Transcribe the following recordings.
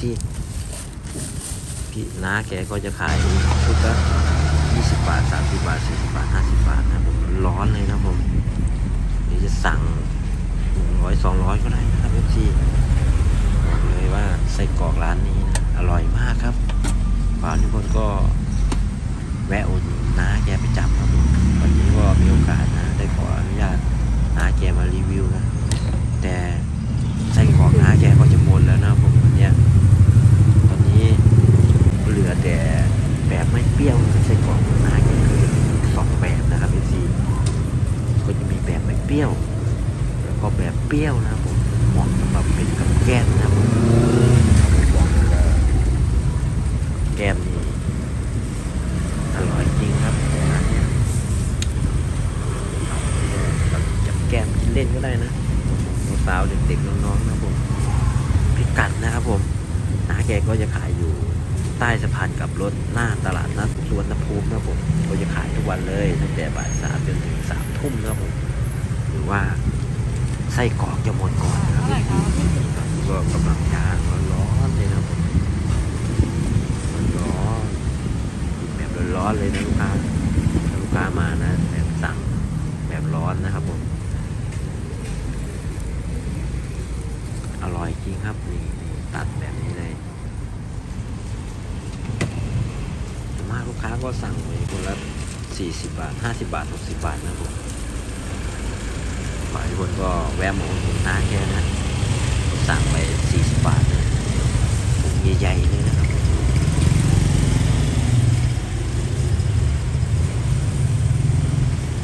ซีพี่น้าแกก็จะขายชุดละยี่สิบบาทสามสิบาทสี่สิบาทห้าสิบาทนะผมร้อนเลยนะผมหรือจะสั่งหนึ่งร้อยสองร้อยก็ได้นะครับเอฟซีบอกเลยว่าไส้กรอกร้านนี้นะอร่อยมากครับฝากทุกคนก็แวะอุดหนุนนะ เปรี้ยวนะไส้กรอกของน้าแกคือสองแบบนะครับพี่ซีก็จะมีแบบไม่เปรี้ยว แล้วก็แบบเปรี้ยวนะครับผมเหมาะสำหรับเป็นกับแก้มนะครับบอกเลยว่าแก้มนี่อร่อยจริงครับร้านเนี้ยจับแก้มกินเล่นก็ได้นะสาวเด็กๆน้องๆนะครับผมพิกัดนะครับผมน้าแกก็จะขายอยู่ ใต้สะพานกับรถหน้าตลาดนัดสวนภูมินะครับผมก็จะขายทุกวันเลยตั้งแต่บ่ายสามจนถึงสามทุ่มนะครับผมหรือว่าไส้กรอกจะหมดก่อนนะครับก็กำลังย่างร้อนๆเลยนะครับผมร้อนแบบร้อนๆเลยนะลูกค้าถ้าลูกค้ามานะแบบสั่งแบบร้อนนะครับผมอร่อยจริงครับนี่ตัดแบบนี้เลยส่วนมาก ลูกค้าก็สั่งไปคนละสี่สิบบาทห้าสิบาทหกสิบาทนะครับผมฝ่ายคนก็แวะมาอุดหนุนน้าแค่นะสั่งไปสี่สิบบาทนะถุงใหญ่ๆเลยนะครับ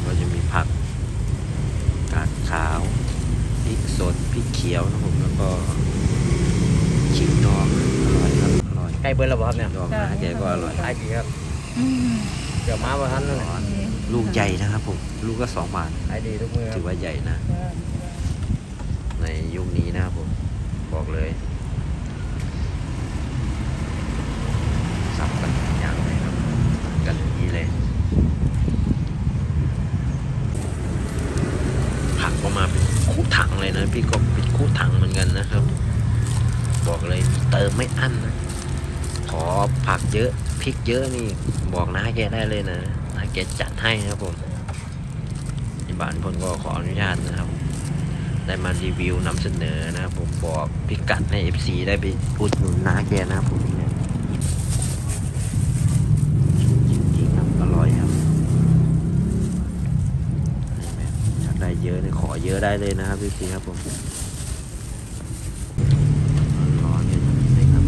ก็จะมีผักกาดขาวพริกสดพริกเขียวนะผมแล้วก็ขิงดองอร่อยครับอร่อยใกล้เบิร์แล้วบ่ครับเนี่ยดองนะแกก็อร่อย ขายดีครับ เดี๋ยวมาบ่ทันแล้วเนี่ยลูกใหญ่นะครับผม ลูกก็สองบาทขายดีทุกมือครัถืบอว่าใหญ่นะ ในยุคนี้นะครับผม บอกเลย สับกันอย่างไรครับ กันอย่างนี้เลย ผักก็มาเป็นคู่ถังเลยนะ พี่ก็เป็นคู่ถังเหมือนกันนะครับ บอกเลยมีเติมไม่อั้นนะข อผักเยอะพริกเยอะนี่ บอกนะแกได้เลยนะนะแกจัดให้นะครับผมที่บ้านพลก็ขออนุญาตนะครับ ได้มารีวิวนำเสนอนะครับผมบอกพิกัดให้ FC ได้ไปอุดหนุนน้าแกนะครับผมเนี่ยจริงๆครับอร่อยครับอยากได้เยอะเนี่ยขอเยอะได้เลยนะครับ FC ครับผมร้อนเลยนะครับ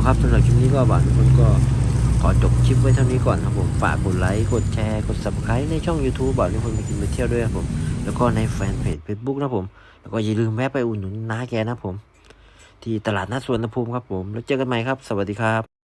เอาครับสำหรับคลิปนี้ก็บ่าวทุกคนก็ขอจบคลิปไว้เท่านี้ก่อนครับผมฝากกดไลค์กดแชร์กด subscribe ในช่อง YouTube บ่าวทุกคนไปกินไปเที่ยวด้วยครับผม แล้วก็ในแฟนเพจ Facebook นะผม แล้วก็อย่าลืมแวะไปอุ่นหนุนน้าแกนะผม ที่ตลาดนัดสวนภูมิครับผม แล้วเจอกันใหม่ครับ สวัสดีครับ